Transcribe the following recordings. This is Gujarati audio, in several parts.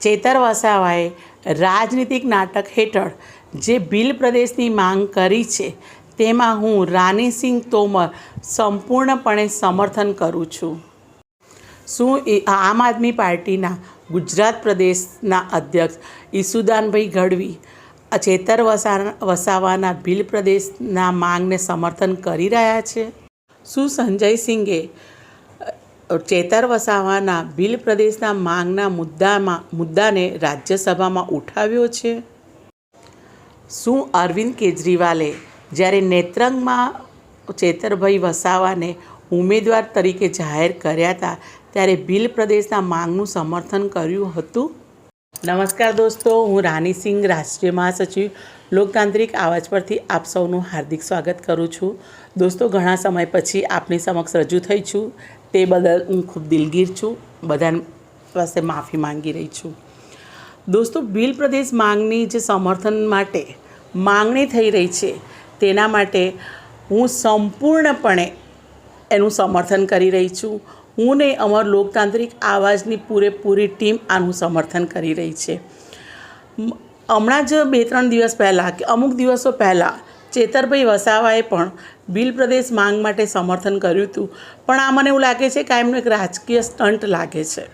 ચેતર વસાવાએ રાજનીતિક નાટક હેઠળ જે ભીલ પ્રદેશની માંગ કરી છે, તેમાં હું રાનીસિંહ તોમર સંપૂર્ણપણે સમર્થન કરું છું. શું આમ આદમી પાર્ટીના ગુજરાત પ્રદેશના અધ્યક્ષ ઈસુદાનભાઈ ગઢવી ચેતર વસા વસાવાના ભીલ પ્રદેશના માંગને સમર્થન કરી રહ્યા છે? શું સંજય સિંઘે ચેતર વસાવાના ભીલ પ્રદેશના માંગના મુદ્દામાં, મુદ્દાને રાજ્યસભામાં ઉઠાવ્યો છે. શું અરવિંદ કેજરીવાલે જ્યારે નેત્રંગમાં ચેતરભાઈ વસાવાને ઉમેદવાર તરીકે જાહેર કર્યા હતા, ત્યારે ભીલ પ્રદેશના માંગનું સમર્થન કર્યું હતું? નમસ્કાર દોસ્તો, હું રાની સિંહ રાષ્ટ્રીય મહાસચિવ. લોકતાંત્રિક આવાજ પરથી આપ સૌનું હાર્દિક સ્વાગત કરું છું. દોસ્તો, ઘણા સમય પછી આપની સમક્ષ રજૂ થઈ છું. તે બદલ હું ખૂબ દિલગીર છું. બધા પાસે માફી માંગી રહી છું. દોસ્તો, બિલ પ્રદેશ માંગની જે સમર્થન માટે માંગણી થઈ રહી છે, તેના માટે હું સંપૂર્ણપણે એનું સમર્થન કરી રહી છું. હું ને અમર લોકતાંત્રિક આવાજની પૂરેપૂરી ટીમ આનું સમર્થન કરી રહી છે. હમણાં જ બે ત્રણ દિવસ પહેલાં કે અમુક દિવસો પહેલાં ચેતરભાઈ વસાવાએ પણ બિલ પ્રદેશ માંગ માટે સમર્થન કર્યું હતું. પણ આ મને એવું લાગે છે કે આ એમનું એક રાજકીય સ્ટન્ટ લાગે છે.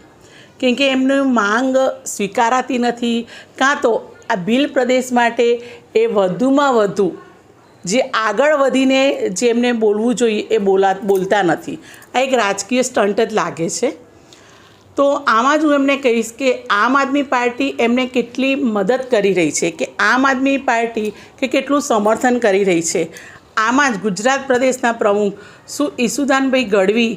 કેમ કે એમની માંગ સ્વીકારાતી નથી. કાં તો આ બિલ પ્રદેશ માટે એ વધુમાં વધુ જે આગળ વધીને જે એમને બોલવું જોઈએ એ બોલા બોલતા નથી. આ એક રાજકીય સ્ટન્ટ જ લાગે છે. તો આમાં જ હું એમને કહીશ કે આમ આદમી પાર્ટી એમને કેટલી મદદ કરી રહી છે, કે આમ આદમી પાર્ટી કે કેટલું સમર્થન કરી રહી છે. આમાં જ ગુજરાત પ્રદેશના પ્રમુખ શું ઈસુદાનભાઈ ગઢવી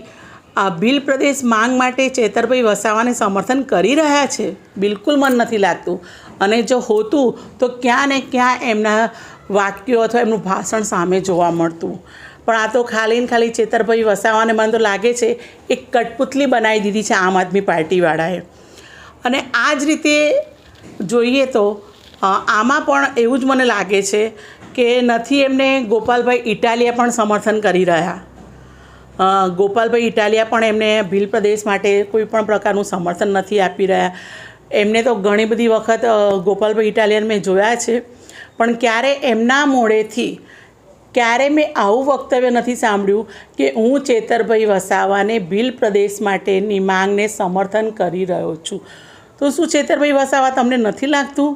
આ બિલ પ્રદેશ માંગ માટે ચેતરભાઈ વસાવાને સમર્થન કરી રહ્યા છે. બિલકુલ મન નથી લાગતું. અને જો હોતું તો ક્યાં ને ક્યાં એમના વાક્યો અથવા એમનું ભાષણ સામે જોવા મળતું. પણ આ તો ખાલી ને ખાલી ચેતરભાઈ વસાવાને મને તો લાગે છે, એક કઠપુતલી બનાવી દીધી છે આમ આદમી પાર્ટીવાળાએ. અને આ જ રીતે જોઈએ તો આમાં પણ એવું જ મને લાગે છે કે નથી એમને ગોપાલભાઈ ઇટાલિયા પણ સમર્થન કરી રહ્યા. ગોપાલભાઈ ઇટાલિયા પણ એમને ભીલ પ્રદેશ માટે કોઈ પણ પ્રકારનું સમર્થન નથી આપી રહ્યા. એમને તો ઘણી બધી વખત ગોપાલભાઈ ઇટાલિયન મેં જોયા છે. પણ ક્યારે એમના મોડેથી, ક્યારે મેં આવું વક્તવ્ય નથી સાંભળ્યું કે હું ચેતરભાઈ વસાવાને બિલ પ્રદેશ માટેની માંગને સમર્થન કરી રહ્યો છું. તો શું ચેતરભાઈ વસાવા તમને નથી લાગતું?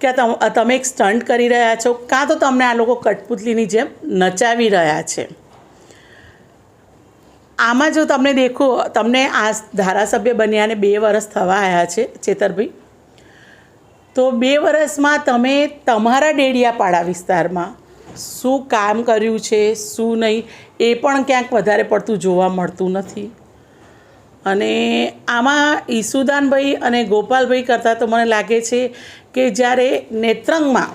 કે તમે એક સ્ટન્ટ કરી રહ્યા છો? કાં તો તમને આ લોકો કઠપુતલીની જેમ નચાવી રહ્યા છે? આમાં જો તમને દેખો, તમને આ ધારાસભ્ય બન્યાને બે વર્ષ થવા આવ્યા છે ચેતરભાઈ. તો બે વર્ષમાં તમે તમારા ડેડિયાપાડા વિસ્તારમાં શું કામ કર્યું છે, શું નહીં, એ પણ ક્યાંક વધારે પડતું જોવા મળતું નથી. અને આમાં ઈસુદાનભાઈ અને ગોપાલભાઈ કરતાં તો મને લાગે છે કે જ્યારે નેત્રંગમાં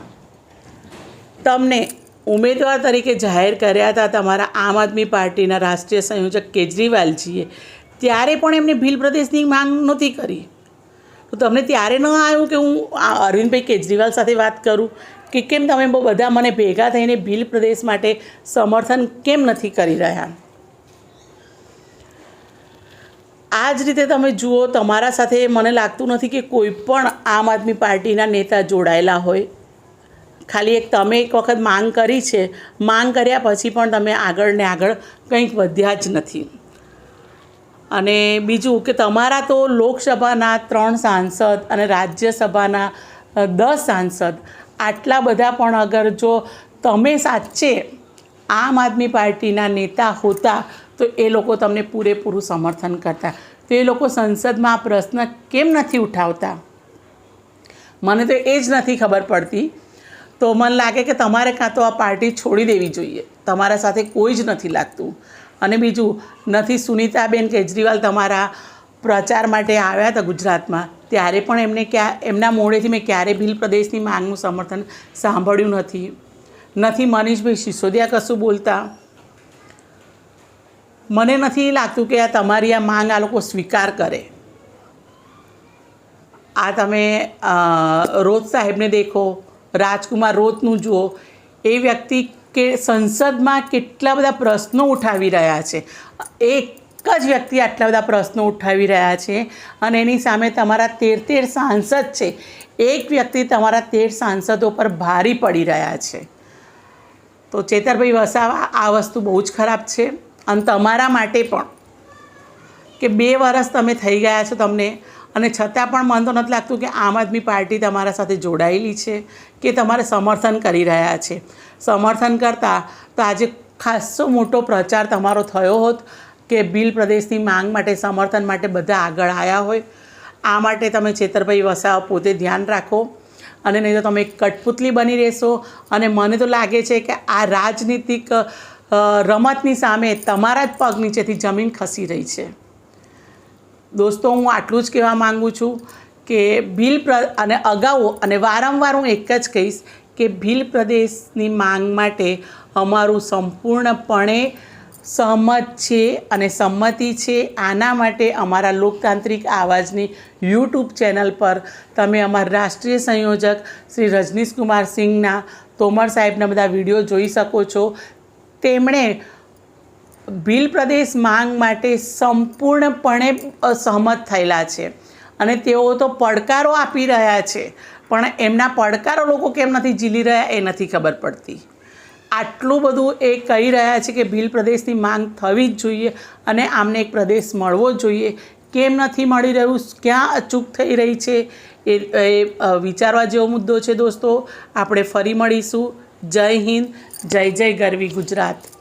તમને ઉમેદવાર તરીકે જાહેર કર્યા હતા તમારા આમ આદમી પાર્ટીના રાષ્ટ્રીય સંયોજક કેજરીવાલજીએ, ત્યારે પણ એમને ભીલ પ્રદેશની માંગ નહોતી કરી. તો તમને ત્યારે ન આવ્યું કે હું અરવિંદભાઈ કેજરીવાલ સાથે વાત કરું કે કેમ તમે બહુ બધા મને ભેગા થઈને ભીલ પ્રદેશ માટે સમર્થન કેમ નથી કરી રહ્યા? આ જ રીતે તમે જુઓ, તમારા સાથે મને લાગતું નથી કે કોઈ પણ આમ આદમી પાર્ટીના નેતા જોડાયેલા હોય. ખાલી એક તમે એક વખત માંગ કરી છે. માંગ કર્યા પછી પણ તમે આગળ ને આગળ કંઈક વધ્યા જ નથી. અને બીજું કે તમારા તો લોકસભાના ત્રણ સાંસદ અને રાજ્યસભાના દસ સાંસદ. આટલા બધા પણ અગર જો તમે સાચે આમ આદમી પાર્ટીના નેતા હોતા, તો એ લોકો તમને પૂરેપૂરું સમર્થન કરતા. તો એ લોકો સંસદમાં આ પ્રશ્ન કેમ નથી ઉઠાવતા? મને તો એ જ નથી ખબર પડતી. તો મને લાગે કે તમારે કાં તો આ પાર્ટી છોડી દેવી જોઈએ. તમારા સાથે કોઈ જ નથી લાગતું. અને બીજું, નથી સુનીતાબેન કેજરીવાલ તમારા પ્રચાર માટે આવ્યા હતા ગુજરાતમાં? ત્યારે પણ એમને ક્યાં, એમના મોડેથી મેં ક્યારે ભીલ પ્રદેશની માંગનું સમર્થન સાંભળ્યું નથી. નથી મનીષભાઈ સિસોદિયા કશું બોલતા? મને નથી લાગતું કે આ તમારી આ માંગ આ લોકો સ્વીકાર કરે. આ તમે રોજ સાહેબને દેખો, રાજકુમાર રોતનું જુઓ. એ વ્યક્તિ કે સંસદમાં કેટલા બધા પ્રશ્નો ઉઠાવી રહ્યા છે. એક જ વ્યક્તિ આટલા બધા પ્રશ્નો ઉઠાવી રહ્યા છે અને એની સામે તમારા તેર તેર સાંસદ છે. એક વ્યક્તિ તમારા તેર સાંસદો પર ભારી પડી રહ્યા છે. તો ચેતરભાઈ વસાવા, આ વસ્તુ બહુ જ ખરાબ છે. અને તમારા માટે પણ. કે બે વર્ષ તમે થઈ ગયા છો તમને. અને છતાં પણ મન તો નથી લાગતું કે આમ આદમી પાર્ટી તમારા સાથે જોડાયેલી છે કે તમારે સમર્થન કરી રહ્યા છે. સમર્થન કરતાં તો આજે ખાસો મોટો પ્રચાર તમારો થયો હોત કે બિલ પ્રદેશની માંગ માટે, સમર્થન માટે બધા આગળ આવ્યા હોય. આ માટે તમે છેતરભાઈ વસાવ પોતે ધ્યાન રાખો અને નહીં તો તમે કઠપૂતલી બની રહેશો. અને મને તો લાગે છે કે આ રાજનીતિક રમતની સામે તમારા જ પગ નીચેથી જમીન ખસી રહી છે. દોસ્તો, હું આટલું જ કહેવા માગું છું કે ભીલ પ્ર, અને અગાઉ, અને વારંવાર હું એક જ કહીશ કે ભીલ પ્રદેશની માંગ માટે અમારું સંપૂર્ણપણે સહમત છે અને સંમતિ છે. આના માટે અમારા લોકતાંત્રિક આવાજની યુટ્યુબ ચેનલ પર તમે અમારા રાષ્ટ્રીય સંયોજક શ્રી રજનીશ કુમાર સિંહના તોમર સાહેબના બધા વીડિયો જોઈ શકો છો. તેમણે ભીલ પ્રદેશ માંગ માટે સંપૂર્ણપણે સહમત થયેલા છે. અને તેઓ તો પડકારો આપી રહ્યા છે. પણ એમના પડકારો લોકો કેમ નથી ઝીલી રહ્યા એ નથી ખબર પડતી. આટલું બધું એ કહી રહ્યા છે કે ભીલ પ્રદેશની માંગ થવી જ જોઈએ અને આમને એક પ્રદેશ મળવો જોઈએ. કેમ નથી મળી રહ્યું? ક્યાં અચૂક થઈ રહી છે? એ એ વિચારવા જેવો મુદ્દો છે દોસ્તો. આપણે ફરી મળીશું. જય હિન્દ. જય જય ગરવી ગુજરાત.